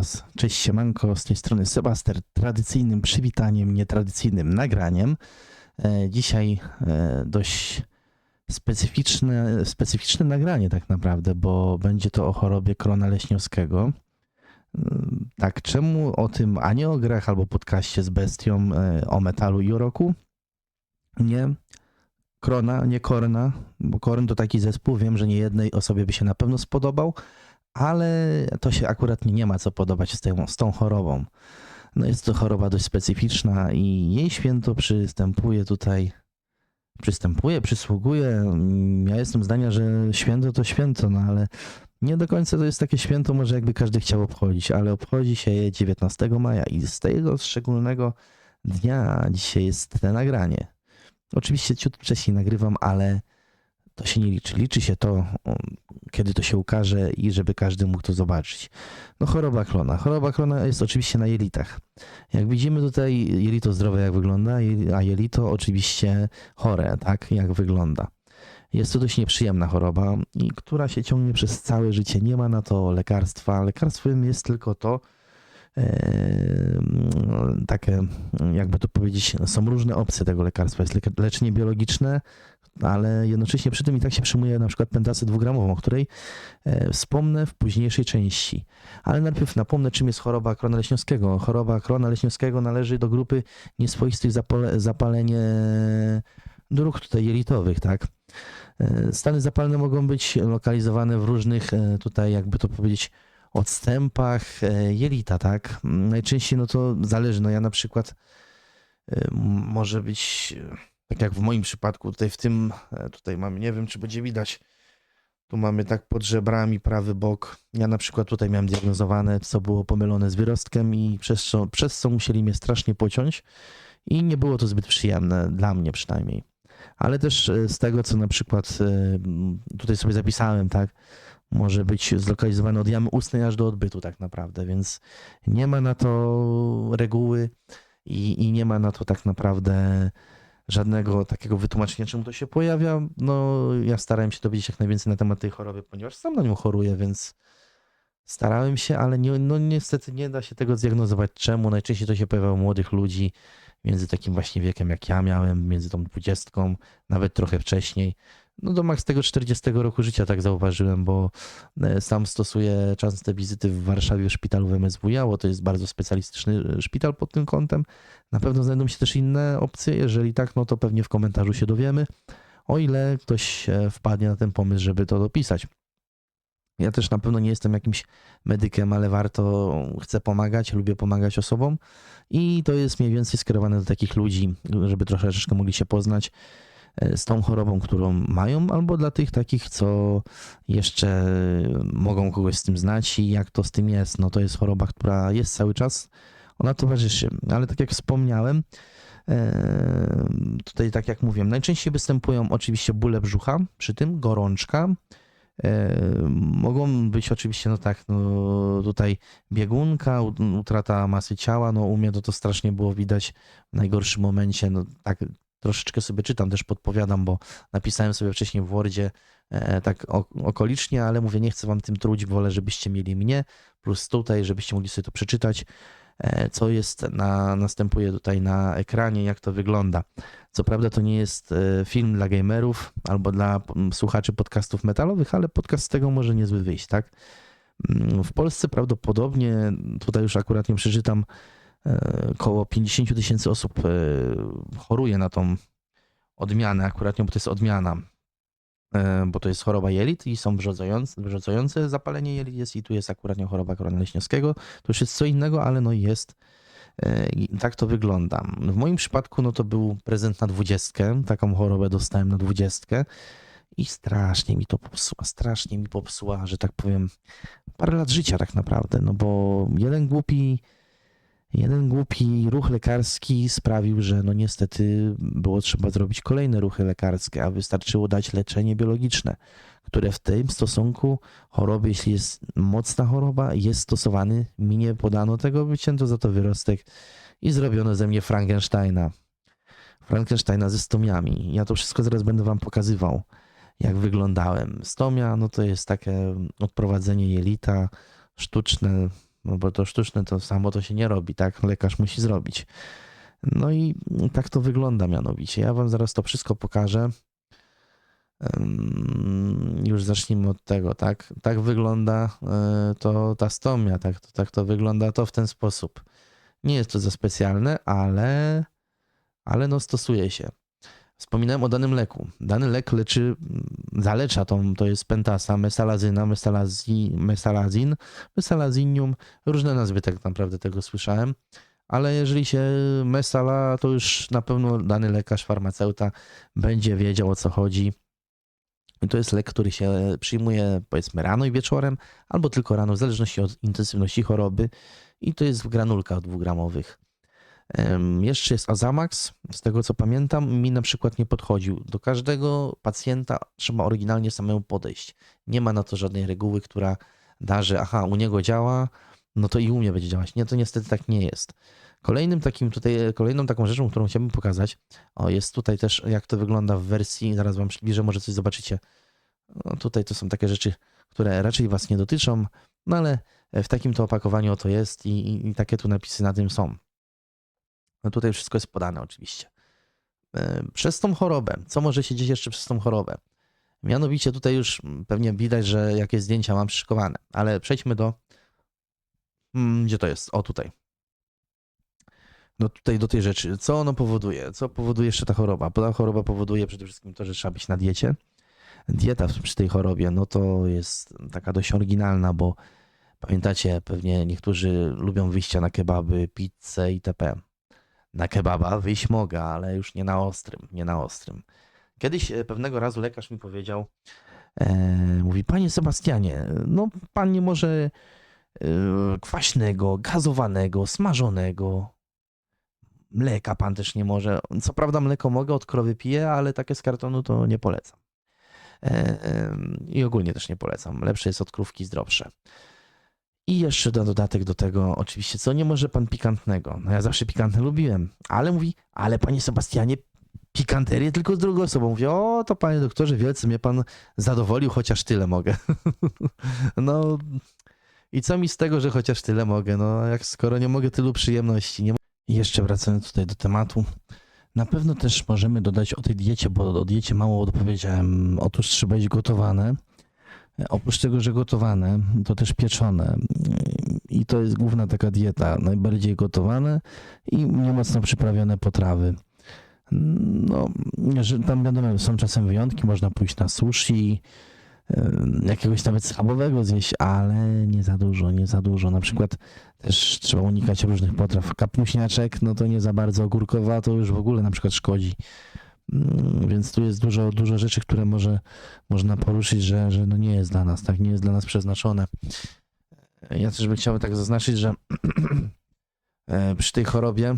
Was. Cześć, siemanko, z tej strony Sebaster. Tradycyjnym przywitaniem, nietradycyjnym nagraniem. E, dzisiaj e, dość specyficzne, specyficzne nagranie tak naprawdę, bo będzie to o chorobie Krona Leśniowskiego. Mm, Tak, czemu o tym, a nie o grach albo podcaście z bestią e, o metalu i o roku? Nie. Krona, nie Korna, bo Korn to taki zespół, wiem, że nie jednej osobie by się na pewno spodobał, ale to się akurat nie ma co podobać z z tą chorobą. No jest to choroba dość specyficzna i jej święto przystępuje tutaj, przystępuje, przysługuje. Mm, Ja jestem zdania, że święto to święto, no ale nie do końca to jest takie święto, może jakby każdy chciał obchodzić, ale obchodzi się je 19 maja i z tego szczególnego dnia dzisiaj jest te nagranie. Oczywiście ciut wcześniej nagrywam, ale to się nie liczy. Liczy się to, kiedy to się ukaże i żeby każdy mógł to zobaczyć. No choroba klona. Choroba klona jest oczywiście na jelitach. Jak widzimy tutaj jelito zdrowe jak wygląda, a jelito oczywiście chore, tak jak wygląda. Jest to dość nieprzyjemna choroba, i która się ciągnie przez całe życie. Nie ma na to lekarstwa. Lekarstwem jest tylko to, e, takie, jakby to powiedzieć, są różne opcje tego lekarstwa. Jest leczenie biologiczne, ale jednocześnie przy tym i tak się przyjmuje na przykład pentacę dwugramową, o której e, wspomnę w późniejszej części. Ale najpierw napomnę, czym jest choroba krona leśniowskiego. Choroba krona leśniowskiego należy do grupy nieswoistych zapale- zapalenie dróg tutaj jelitowych, tak? E, Stany zapalne mogą być lokalizowane w różnych, e, tutaj jakby to powiedzieć, odstępach e, jelita, tak? Najczęściej no to zależy, no ja na przykład e, może być, e, tak jak w moim przypadku, tutaj w tym, e, tutaj mamy, nie wiem czy będzie widać, tu mamy tak pod żebrami prawy bok. Ja na przykład tutaj miałem diagnozowane, co było pomylone z wyrostkiem i przez co, przez co musieli mnie strasznie pociąć i nie było to zbyt przyjemne, dla mnie przynajmniej. Ale też e, z tego, co na przykład e, tutaj sobie zapisałem, tak, może być zlokalizowane od jamy ustnej aż do odbytu tak naprawdę, więc nie ma na to reguły i, i nie ma na to tak naprawdę żadnego takiego wytłumaczenia, czemu to się pojawia. No, ja starałem się dowiedzieć jak najwięcej na temat tej choroby, ponieważ sam na nią choruję, więc starałem się, ale nie, no niestety nie da się tego zdiagnozować czemu. Najczęściej to się pojawia u młodych ludzi między takim właśnie wiekiem jak ja miałem, między tą dwudziestką, nawet trochę wcześniej. No do maks tego 40 roku życia tak zauważyłem, bo e, sam stosuję częste wizyty w Warszawie w szpitalu w MSWiA, bo to jest bardzo specjalistyczny e, szpital pod tym kątem. Na pewno znajdą się też inne opcje, jeżeli tak, no to pewnie w komentarzu się dowiemy, o ile ktoś e, wpadnie na ten pomysł, żeby to dopisać. Ja też na pewno nie jestem jakimś medykiem, ale warto, chcę pomagać, lubię pomagać osobom i to jest mniej więcej skierowane do takich ludzi, żeby troszeczkę mogli się poznać z tą chorobą, którą mają, albo dla tych takich, co jeszcze mogą kogoś z tym znać i jak to z tym jest. No to jest choroba, która jest cały czas, ona towarzyszy, ale tak jak wspomniałem, e, tutaj tak jak mówiłem, najczęściej występują oczywiście bóle brzucha, przy tym gorączka, E, Mogą być oczywiście, no tak, no tutaj biegunka, utrata masy ciała, no u mnie to, to strasznie było widać w najgorszym momencie, no tak troszeczkę sobie czytam, też podpowiadam, bo napisałem sobie wcześniej w Wordzie e, tak okolicznie, ale mówię, nie chcę wam tym trudzić, wolę, żebyście mieli mnie, plus tutaj, żebyście mogli sobie to przeczytać, e, co jest na, następuje tutaj na ekranie, jak to wygląda. Co prawda to nie jest e, film dla gamerów albo dla słuchaczy podcastów metalowych, ale podcast z tego może niezły wyjść, tak? Mm, W Polsce prawdopodobnie, tutaj już akurat nie przeczytam, około 50 tysięcy osób e, choruje na tą odmianę, akurat nie, bo to jest odmiana, e, bo to jest choroba jelit i są wrzodzające, wrzodzające zapalenie jelit jest i tu jest akurat nie choroba korona leśniowskiego. To już jest co innego, ale no jest E, tak to wygląda. W moim przypadku no to był prezent na dwudziestkę. Taką chorobę dostałem na dwudziestkę i strasznie mi to popsuła, strasznie mi popsuła, że tak powiem, parę lat życia tak naprawdę, no bo jeden głupi, jeden głupi ruch lekarski sprawił, że no niestety było trzeba zrobić kolejne ruchy lekarskie, a wystarczyło dać leczenie biologiczne, które w tym stosunku choroby, jeśli jest mocna choroba, jest stosowany. Mi nie podano tego, wycięto za to wyrostek i zrobiono ze mnie Frankensteina. Frankensteina ze stomiami. Ja to wszystko zaraz będę wam pokazywał, jak wyglądałem. Stomia, no to jest takie odprowadzenie jelita, sztuczne, no bo to sztuczne to samo to się nie robi, tak? Lekarz musi zrobić. No i tak to wygląda mianowicie. Ja wam zaraz to wszystko pokażę. Już zacznijmy od tego, tak? Tak wygląda y, to ta stomia, tak, to, tak to wygląda to w ten sposób. Nie jest to za specjalne, ale, ale no stosuje się. Wspominałem o danym leku. Dany lek leczy, zalecza tą, to jest pentasa, mesalazyna, mesalazi, mesalazin, mesalazinium, różne nazwy tak naprawdę tego słyszałem, ale jeżeli się mesala, to już na pewno dany lekarz, farmaceuta będzie wiedział o co chodzi. I to jest lek, który się przyjmuje powiedzmy rano i wieczorem, albo tylko rano, w zależności od intensywności choroby. I to jest w granulkach dwugramowych. Jeszcze jest Azamax, z tego co pamiętam, mi na przykład nie podchodził. Do każdego pacjenta trzeba oryginalnie samemu podejść. Nie ma na to żadnej reguły, która da, że aha, u niego działa, no to i u mnie będzie działać. Nie, to niestety tak nie jest. Kolejnym takim tutaj, kolejną taką rzeczą, którą chciałbym pokazać, o jest tutaj też jak to wygląda w wersji, zaraz wam przybliżę, może coś zobaczycie. No, tutaj to są takie rzeczy, które raczej was nie dotyczą, no ale w takim to opakowaniu to jest i, i, i takie tu napisy na tym są. No tutaj wszystko jest podane oczywiście. E, Przez tą chorobę, co może się dziać jeszcze przez tą chorobę? Mianowicie tutaj już mm, pewnie widać, że jakieś zdjęcia mam przyszykowane, ale przejdźmy do... mm, Gdzie to jest? O, tutaj. No tutaj do tej rzeczy. Co ono powoduje? Co powoduje jeszcze ta choroba? Bo ta choroba powoduje przede wszystkim to, że trzeba być na diecie. Dieta przy tej chorobie, no to jest taka dość oryginalna, bo pamiętacie, pewnie niektórzy lubią wyjścia na kebaby, pizzę itp. Na kebaba wyjść mogę, ale już nie na ostrym, nie na ostrym. Kiedyś e, pewnego razu lekarz mi powiedział, e, mówi, panie Sebastianie, no pan nie może e, kwaśnego, gazowanego, smażonego, mleka pan też nie może. Co prawda mleko mogę, od krowy piję, ale takie z kartonu to nie polecam. E, em, I ogólnie też nie polecam. Lepsze jest od krówki, zdrowsze. I jeszcze na dodatek do tego, oczywiście, co nie może pan pikantnego? No ja zawsze pikantne lubiłem, ale mówi, ale panie Sebastianie, pikanterię tylko z drugą osobą. Mówię, o, to panie doktorze, wielce mnie pan zadowolił, chociaż tyle mogę. no i co mi z tego, że chociaż tyle mogę? No jak skoro nie mogę tylu przyjemności, nie i jeszcze wracając tutaj do tematu, na pewno też możemy dodać o tej diecie, bo o diecie mało dopowiedziałem. Otóż trzeba jeść gotowane. Oprócz tego, że gotowane, to też pieczone. I to jest główna taka dieta. Najbardziej gotowane i niemocno przyprawione potrawy. No, że tam wiadomo, są czasem wyjątki, można pójść na sushi, e, jakiegoś nawet schabowego zjeść, ale nie za dużo, nie za dużo. Na przykład też trzeba unikać różnych potraw. Kapuśniaczek, no to nie za bardzo ogórkowa, to już w ogóle na przykład szkodzi. Mm, Więc tu jest dużo, dużo rzeczy, które może, można poruszyć, że, że no nie jest dla nas, tak, nie jest dla nas przeznaczone. Ja też bym chciał tak zaznaczyć, że e, przy tej chorobie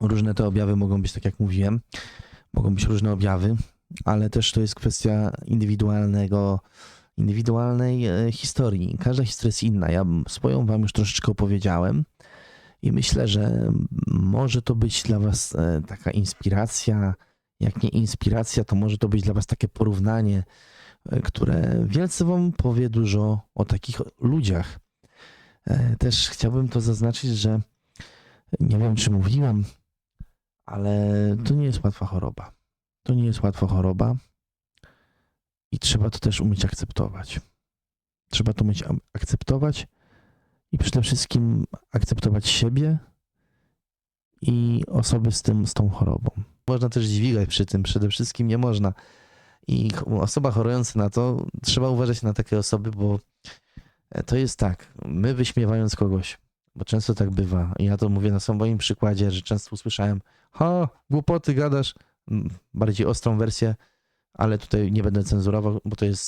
różne te objawy mogą być, tak jak mówiłem, mogą być różne objawy, ale też to jest kwestia indywidualnego, indywidualnej e, historii. Każda historia jest inna. Ja swoją wam już troszeczkę opowiedziałem i myślę, że może to być dla was e, taka inspiracja. Jak nie inspiracja, to może to być dla was takie porównanie, e, które wielce wam powie dużo o takich ludziach. E, Też chciałbym to zaznaczyć, że nie wiem, czy mówiłem, ale to nie jest łatwa choroba. To nie jest łatwa choroba i trzeba to też umieć akceptować. Trzeba to umieć akceptować i przede wszystkim akceptować siebie i osoby z tym, z tą chorobą. Można też dźwigać przy tym, przede wszystkim nie można. I osoba chorująca na to, trzeba uważać na takie osoby, bo e, to jest tak, my wyśmiewając kogoś, bo często tak bywa, ja to mówię na swoim przykładzie, że często usłyszałem, ha, głupoty gadasz, bardziej ostrą wersję, ale tutaj nie będę cenzurował, bo to jest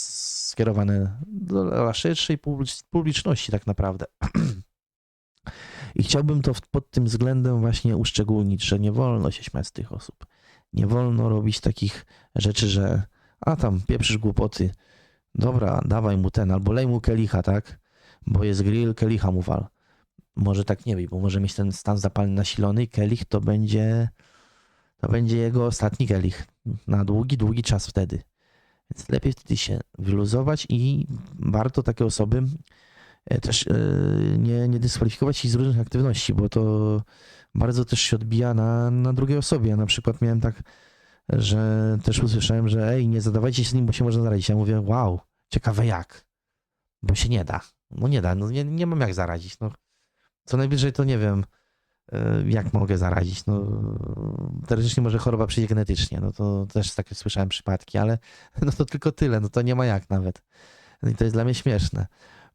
skierowane do szerszej publicz- publiczności tak naprawdę. I chciałbym to pod tym względem właśnie uszczególnić, że nie wolno się śmiać z tych osób. Nie wolno robić takich rzeczy, że a tam pieprzysz głupoty, dobra, dawaj mu ten, albo lej mu kielicha, tak? Bo jest grill, kielicha mu wal. Może tak nie być, bo może mieć ten stan zapalny nasilony i kielich to będzie to będzie jego ostatni kielich na długi, długi czas wtedy. Więc lepiej wtedy się wyluzować i warto takie osoby e, też e, nie, nie dyskwalifikować ich z różnych aktywności, bo to bardzo też się odbija na, na drugiej osobie. Ja na przykład miałem tak, że też usłyszałem, że ej, nie zadawajcie się z nim, bo się można zarazić. Ja mówię, wow, ciekawe jak, bo się nie da. No nie da, no nie, nie mam jak zarazić. No, co najwyżej to nie wiem, jak mogę zarazić. No, teoretycznie może choroba przyjdzie genetycznie, no to też takie słyszałem przypadki, ale no to tylko tyle, no to nie ma jak nawet. I to jest dla mnie śmieszne.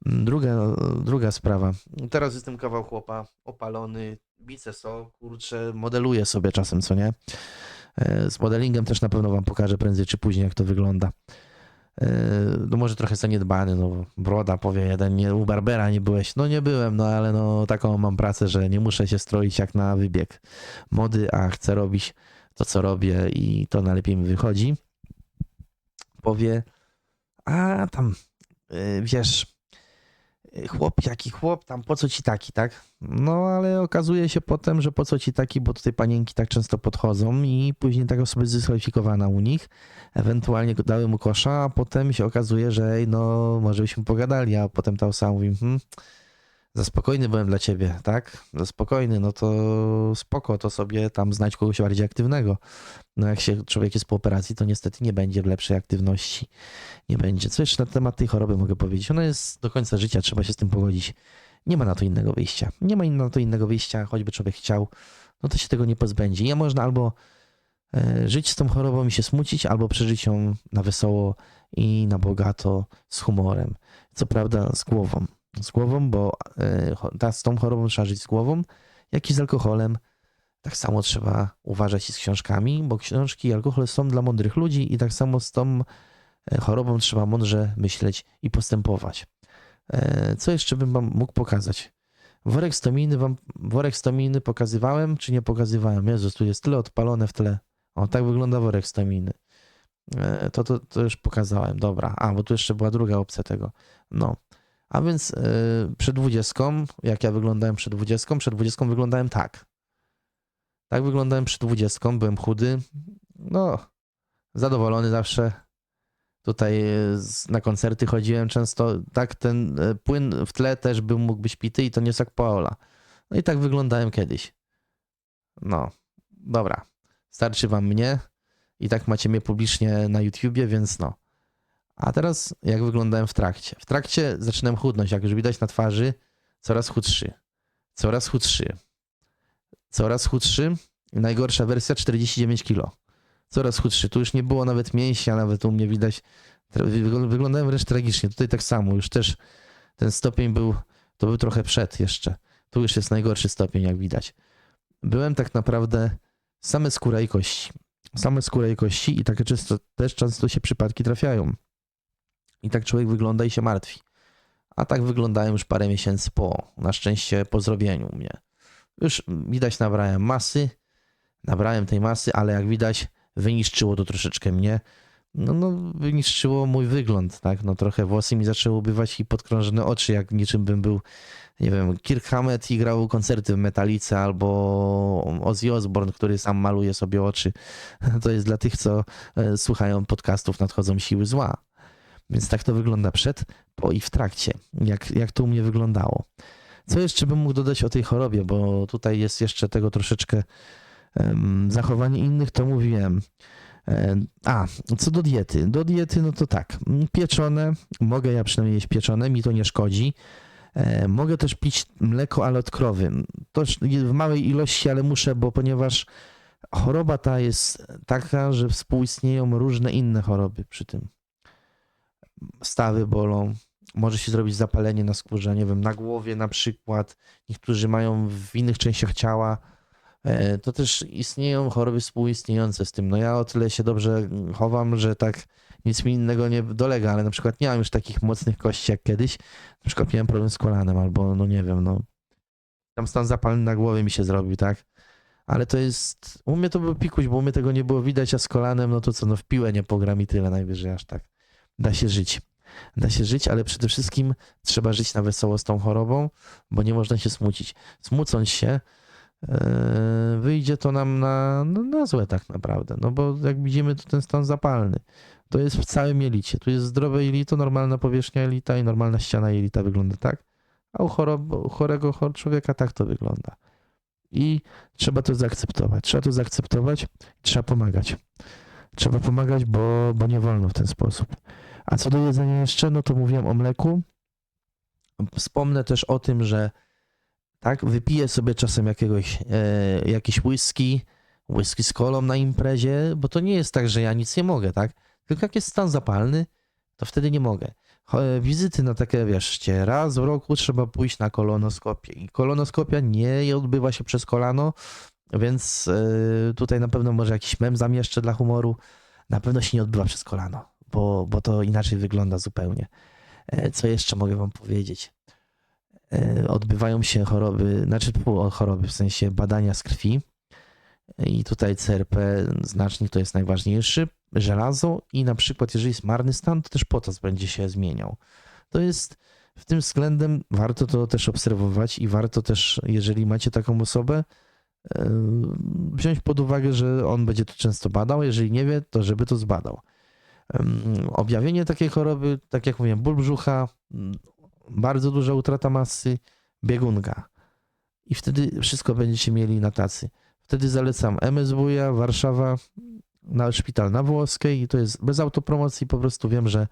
Druga, druga sprawa. Teraz jestem kawał chłopa, opalony, biceso, kurczę, modeluję sobie czasem, co nie? E, Z modelingiem też na pewno wam pokażę prędzej czy później, jak to wygląda. E, No może trochę zaniedbany, no broda powie jeden, nie, u Barbera nie byłeś. No nie byłem, no ale no taką mam pracę, że nie muszę się stroić jak na wybieg mody, a chcę robić to, co robię i to najlepiej mi wychodzi. Powie, a tam, y, wiesz, chłop, jaki chłop, tam po co ci taki, tak? No ale okazuje się potem, że po co ci taki, bo tutaj panienki tak często podchodzą i później taka osoba jest zdyskwalifikowana u nich. Ewentualnie dały mu kosza, a potem się okazuje, że no może byśmy pogadali, a potem ta osoba mówi, hmm, za spokojny byłem dla ciebie, tak? Za spokojny, no to spoko, to sobie tam znajdź kogoś bardziej aktywnego. No jak się człowiek jest po operacji, to niestety nie będzie lepszej aktywności. Nie będzie. Co jeszcze na temat tej choroby mogę powiedzieć? Ona jest do końca życia, trzeba się z tym pogodzić. Nie ma na to innego wyjścia. Nie ma na to innego wyjścia, choćby człowiek chciał, no to się tego nie pozbędzie. Nie można albo e, żyć z tą chorobą i się smucić, albo przeżyć ją na wesoło i na bogato, z humorem. Co prawda z głową. Z głową, bo e, ta, z tą chorobą trzeba żyć z głową, jak i z alkoholem. Tak samo trzeba uważać i z książkami, bo książki i alkohol są dla mądrych ludzi i tak samo z tą e, chorobą trzeba mądrze myśleć i postępować. E, Co jeszcze bym wam mógł pokazać? Worek stominy wam, worek stominy pokazywałem, czy nie pokazywałem? Jezus, tu jest tyle odpalone w tle. O, tak wygląda worek stominy. To, to, to już pokazałem, dobra. A, bo tu jeszcze była druga opcja tego. No. A więc e, przed dwudziestką, jak ja wyglądałem przed dwudziestką? Przed dwudziestką wyglądałem tak. Tak wyglądałem przed dwudziestką, byłem chudy. No, zadowolony zawsze. Tutaj z- na koncerty chodziłem często. Tak, ten e, płyn w tle też był, mógł być pity i to nie sok Paola. No i tak wyglądałem kiedyś. No, dobra. Starczy wam mnie. I tak macie mnie publicznie na YouTubie, więc no. A teraz jak wyglądałem w trakcie? W trakcie zaczynałem chudnąć, jak już widać na twarzy, coraz chudszy. Coraz chudszy. Coraz chudszy. Najgorsza wersja 49 kg. Coraz chudszy. Tu już nie było nawet mięśnia, nawet u mnie widać. Wyglądałem wręcz tragicznie. Tutaj tak samo. Już też ten stopień był, to był trochę przed jeszcze. Tu już jest najgorszy stopień, jak widać. Byłem tak naprawdę same skóra i kości. Same skóra i kości i takie często, też często się przypadki trafiają. I tak człowiek wygląda i się martwi. A tak wyglądałem już parę miesięcy po, na szczęście po zrobieniu mnie. Już widać nabrałem masy, nabrałem tej masy, ale jak widać wyniszczyło to troszeczkę mnie. No, no wyniszczyło mój wygląd, tak? No trochę włosy mi zaczęły ubywać i podkrążone oczy, jak niczym bym był, nie wiem, Kirk Hammett i grał koncerty w Metalice albo Ozzy Osbourne, który sam maluje sobie oczy. To jest dla tych, co e, słuchają podcastów Nadchodzą Siły Zła. Więc tak to wygląda przed, po i w trakcie, jak, jak to u mnie wyglądało. Co jeszcze bym mógł dodać o tej chorobie, bo tutaj jest jeszcze tego troszeczkę em, zachowanie innych, to mówiłem. E, A, co do diety. Do diety, no to tak, pieczone, mogę ja przynajmniej jeść pieczone, mi to nie szkodzi. E, Mogę też pić mleko, ale od krowy. Już w małej ilości, ale muszę, bo ponieważ choroba ta jest taka, że współistnieją różne inne choroby przy tym stawy bolą, może się zrobić zapalenie na skórze, nie wiem, na głowie na przykład. Niektórzy mają w innych częściach ciała. E, To też istnieją choroby współistniejące z tym. No ja o tyle się dobrze chowam, że tak nic mi innego nie dolega, ale na przykład nie mam już takich mocnych kości jak kiedyś. Na przykład miałem problem z kolanem albo no nie wiem, no tam stan zapalny na głowie mi się zrobił, tak? Ale to jest, u mnie to był pikuś, bo u mnie tego nie było widać, a z kolanem, no to co, no w piłę nie pogram i tyle najwyżej aż tak da się żyć. Da się żyć, ale przede wszystkim trzeba żyć na wesoło z tą chorobą, bo nie można się smucić. Smucąc się, yy, wyjdzie to nam na, no, na złe tak naprawdę. No bo jak widzimy, to ten stan zapalny. To jest w całym jelicie. Tu jest zdrowe jelito, normalna powierzchnia jelita i normalna ściana jelita wygląda tak. A u, chorob, chorego chor- człowieka tak to wygląda. I trzeba to zaakceptować. Trzeba to zaakceptować, trzeba pomagać. Trzeba pomagać, bo, bo nie wolno w ten sposób. A co do jedzenia jeszcze, no to mówiłem o mleku. Wspomnę też o tym, że tak, wypiję sobie czasem jakiegoś, e, jakieś whisky, whisky z kolą na imprezie, bo to nie jest tak, że ja nic nie mogę, tak? Tylko jak jest stan zapalny, to wtedy nie mogę. Cho- Wizyty na takie, wieszcie, raz w roku trzeba pójść na kolonoskopię. I kolonoskopia nie odbywa się przez kolano, więc e, tutaj na pewno może jakiś mem zamieszczę dla humoru. Na pewno się nie odbywa przez kolano, bo, bo to inaczej wygląda zupełnie. E, Co jeszcze mogę wam powiedzieć? E, Odbywają się choroby, znaczy choroby, w sensie badania z krwi. I tutaj CRP znacznik to jest najważniejszy, żelazo i na przykład jeżeli jest marny stan, to też potas będzie się zmieniał. To jest w tym względem warto to też obserwować i warto też, jeżeli macie taką osobę, e, wziąć pod uwagę, że on będzie to często badał, jeżeli nie wie, to żeby to zbadał. Objawienie takiej choroby, tak jak mówiłem, ból brzucha, m, bardzo duża utrata masy, biegunka. I wtedy wszystko będziecie mieli na tacy. Wtedy zalecam MSWiA, Warszawa, na szpital na Włoskiej i to jest bez autopromocji, po prostu wiem, że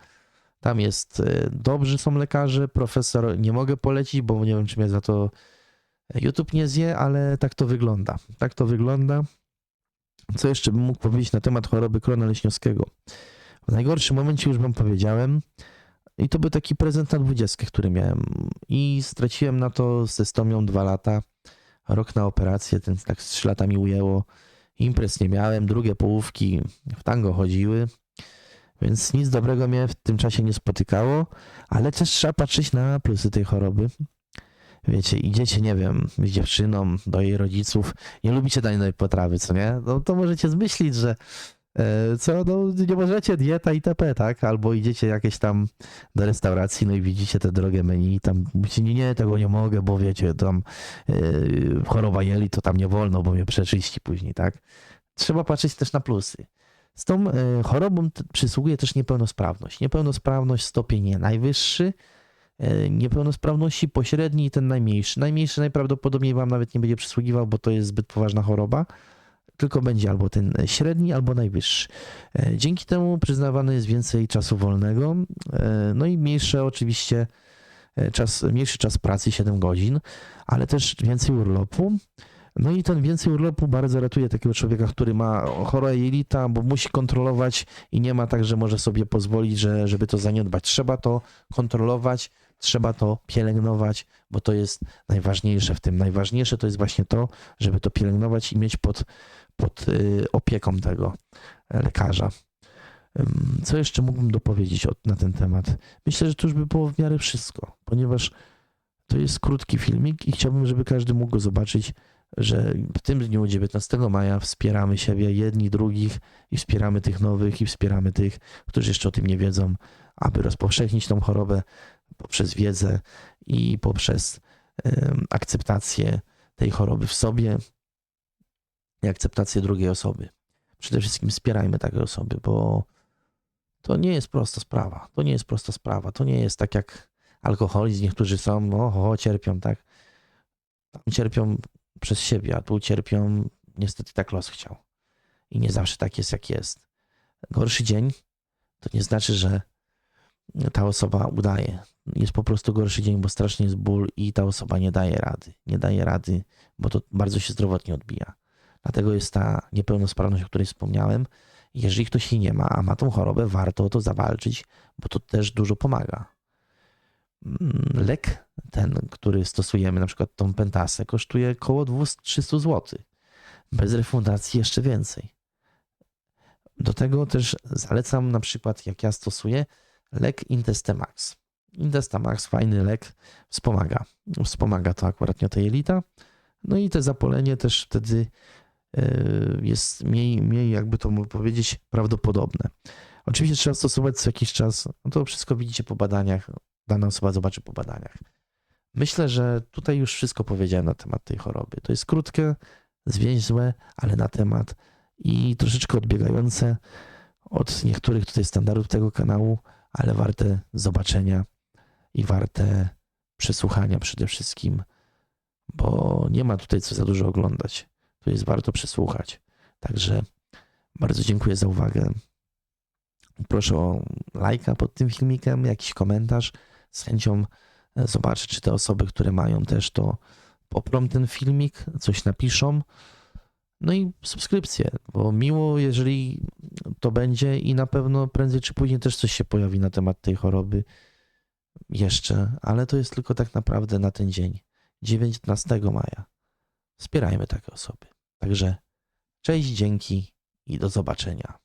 tam jest e, dobrzy są lekarze, profesor nie mogę polecić, bo nie wiem, czy mnie za to YouTube nie zje, ale tak to wygląda. Tak to wygląda. Co jeszcze bym mógł powiedzieć na temat choroby krona leśniowskiego? W najgorszym momencie już wam powiedziałem i to był taki prezent na dwudziestkę, który miałem i straciłem na to ze stomią dwa lata, rok na operację, ten tak z trzy lata mi ujęło. Imprez nie miałem, drugie połówki w tango chodziły, więc nic dobrego mnie w tym czasie nie spotykało, ale też trzeba patrzeć na plusy tej choroby. Wiecie, idziecie, nie wiem, z dziewczyną do jej rodziców, nie lubicie danej potrawy, co nie? No to możecie zmyślić, że e, co, no nie możecie, dieta itp., tak? Albo idziecie jakieś tam do restauracji, no i widzicie te drogie menu i tam mówicie, nie, nie, tego nie mogę, bo wiecie, tam e, choroba jeli, to tam nie wolno, bo mnie przeczyści później, tak? Trzeba patrzeć też na plusy. Z tą e, chorobą przysługuje też niepełnosprawność. Niepełnosprawność stopień najwyższy, niepełnosprawności pośredni i ten najmniejszy. Najmniejszy najprawdopodobniej wam nawet nie będzie przysługiwał, bo to jest zbyt poważna choroba, tylko będzie albo ten średni, albo najwyższy. E, Dzięki temu przyznawane jest więcej czasu wolnego, e, no i mniejsze oczywiście e, czas, mniejszy czas pracy, 7 godzin, ale też więcej urlopu. No i ten więcej urlopu bardzo ratuje takiego człowieka, który ma chore jelita, bo musi kontrolować i nie ma tak, że może sobie pozwolić, że, żeby to zaniedbać. Trzeba to kontrolować, trzeba to pielęgnować, bo to jest najważniejsze w tym. Najważniejsze to jest właśnie to, żeby to pielęgnować i mieć pod, pod y, opieką tego lekarza. Co jeszcze mógłbym dopowiedzieć na ten temat? Myślę, że to już by było w miarę wszystko, ponieważ to jest krótki filmik i chciałbym, żeby każdy mógł go zobaczyć, że w tym dniu 19 maja wspieramy siebie, jedni drugich i wspieramy tych nowych i wspieramy tych, którzy jeszcze o tym nie wiedzą, aby rozpowszechnić tą chorobę poprzez wiedzę i poprzez akceptację tej choroby w sobie i akceptację drugiej osoby. Przede wszystkim wspierajmy takie osoby, bo to nie jest prosta sprawa. To nie jest prosta sprawa. To nie jest tak jak alkoholizm. Niektórzy są, oho, cierpią, tak? Tam cierpią przez siebie, a tu cierpią, niestety tak los chciał. I nie zawsze tak jest, jak jest. Gorszy dzień to nie znaczy, że ta osoba udaje. Jest po prostu gorszy dzień, bo strasznie jest ból i ta osoba nie daje rady. Nie daje rady, bo to bardzo się zdrowotnie odbija. Dlatego jest ta niepełnosprawność, o której wspomniałem. Jeżeli ktoś jej nie ma, a ma tą chorobę, warto o to zawalczyć, bo to też dużo pomaga. Mm, Lek ten, który stosujemy, na przykład tą pentasę, kosztuje około 200-300 zł. Bez refundacji jeszcze więcej. Do tego też zalecam na przykład, jak ja stosuję, lek Intestemax. Intestamax, fajny lek, wspomaga. Wspomaga to akurat nie jelita. No i te zapolenie też wtedy yy, jest mniej, mniej jakby to powiedzieć, prawdopodobne. Oczywiście trzeba stosować co jakiś czas. No to wszystko widzicie po badaniach. Dana osoba zobaczy po badaniach. Myślę, że tutaj już wszystko powiedziałem na temat tej choroby. To jest krótkie, zwięźłe, ale na temat i troszeczkę odbiegające od niektórych tutaj standardów tego kanału, ale warte zobaczenia i warte przesłuchania przede wszystkim, bo nie ma tutaj co za dużo oglądać. Tu jest warto przesłuchać. Także bardzo dziękuję za uwagę. Proszę o lajka pod tym filmikiem, jakiś komentarz. Z chęcią e, zobaczę, czy te osoby, które mają też to poprą ten filmik, coś napiszą. No i subskrypcję, bo miło, jeżeli to będzie i na pewno prędzej czy później też coś się pojawi na temat tej choroby jeszcze, ale to jest tylko tak naprawdę na ten dzień, 19 maja. Wspierajmy takie osoby. Także cześć, dzięki i do zobaczenia.